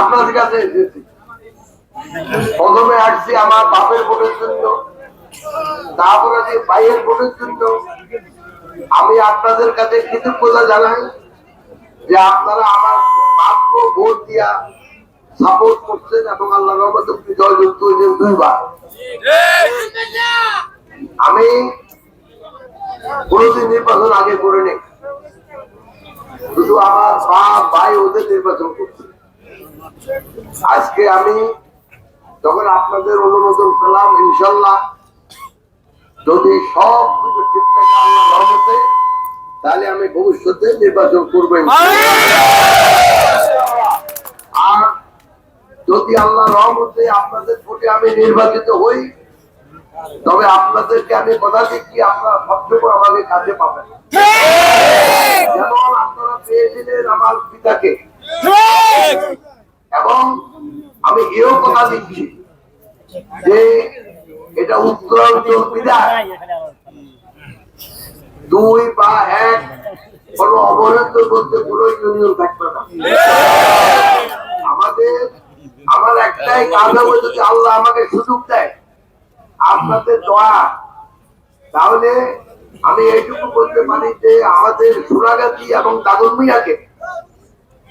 আপনাদের কাছে এসেছি। প্রথমে আসছি আমার বাপের ভোটের জন্য, তারপরে যে ভাইয়ের ভোটের জন্য। আমি আপনাদের কাছে কৃতজ্ঞতা জানাই যে আপনারা আমার মাত্র ভোট দিয়া সাপোর্ট করছেন এবং আল্লাহ রহমত জয়যুক্ত হয়েছেন দুইবার। আমি কোনোদিন নির্বাচন আগে করে নেই শুধু আমার মা, ভাই ওদের নির্বাচন করছে। আজকে আমি যখন আপনাদের অনুমোদন পেলাম ইনশাল্লাহ যদি সব কিছু ঠিক থাকে আল্লাহ রহমতে তাহলে আমি ভবিষ্যতে নির্বাচন করব আর যদি আল্লাহ রহমতে আপনাদের ভোটে আমি নির্বাচিত হই তবে আপনাদেরকে আমি কথা দিচ্ছি আপনারা সবসময় আমাকে কাছে পাবেন। যেমন আপনারা পেয়েছিলেন আমার পিতাকে। আমি এও কথা দিচ্ছি যে এটা উত্তরাঞ্চল বিধায় দুই বা এক, কোন অবহেলিত বলতে কোন ইউনিয়ন থাকবে না। আমাদের, আমার একটাই কাজ হবে যদি আল্লাহ আমাকে সুযোগ দেয়। আপনাদের দোয়া। তাহলে আমি এইটুকু বলতে পারি যে আমাদের সুরাগাতি এবং দাদন মিয়াকে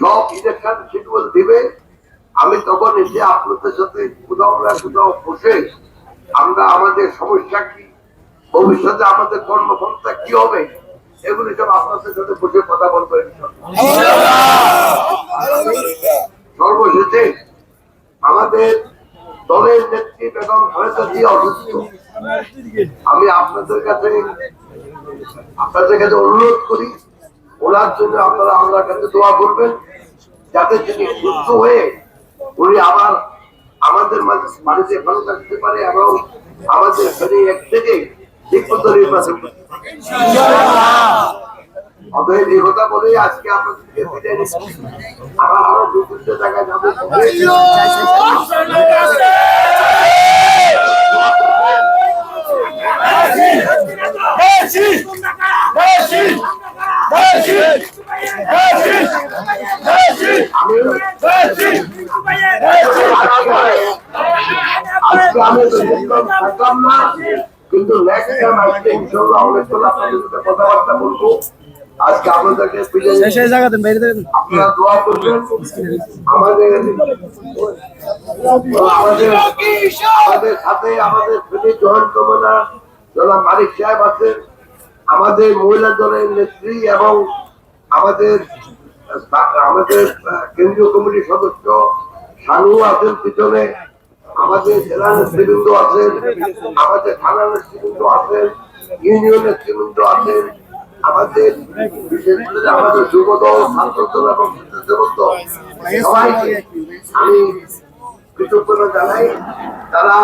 সব ইলেকশন শিডিউল দিবে আমি তখন এসে আপনাদের সাথে কোথাও না কোথাও বসে, আমরা আমাদের সমস্যা কি, ভবিষ্যতে আমাদের কর্মক্ষমতা কি হবে, এগুলি সব আপনাদের সাথে বসে কথা বলব। সর্বশেষে আমাদের দলের নেত্রী বেগম খালেদা জিয়া অসুস্থ আমি আপনাদের কাছে আপনাদের কাছে অনুরোধ করি ওনার জন্য আপনারা আল্লাহর কাছে দোয়া করবেন যাতে তিনি সুস্থ হয়ে উনি আবার আমাদের মাঝে- বাড়িতে ভালো থাকতে পারে এবং আমাদের ফেরে এক থেকে ঠিক মতো নির্বাচন অতএব এই কথা বলে আজকে আপনাদেরকে বিদায় নিচ্ছি। আমার আরও দু তিনটে জায়গায় যাব। কিন্তু নেক্সট টাইম আজকে আপনাদের সাথে কথাবার্তা বলব। আজকে আপনাদেরকে। সেই জায়গাতে বাইরে আপনারা দোয়া করবেন। আমাদের আমাদের আমাদের সাথে আমাদের ফেনী জয়েন্ট জনাব মালিক সাহেব আছেন। আমাদের মহিলা দলের নেত্রী এবং আমাদের আমাদের কেন্দ্রীয় কমিটির সদস্য শানু আছেন পিছনে, আমাদের জেলা নেতৃবৃন্দ আছেন, আমাদের থানা নেতৃবৃন্দ আছেন, ইউনিয়ন নেতৃবৃন্দ আছেন, আমাদের বিশেষ করে আমাদের যুবদল, ছাত্রদল এবং সবাইকে আমি কৃতজ্ঞতা জানাই। তারা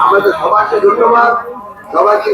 আমাদের সবাইকে ধন্যবাদ। সবাইকে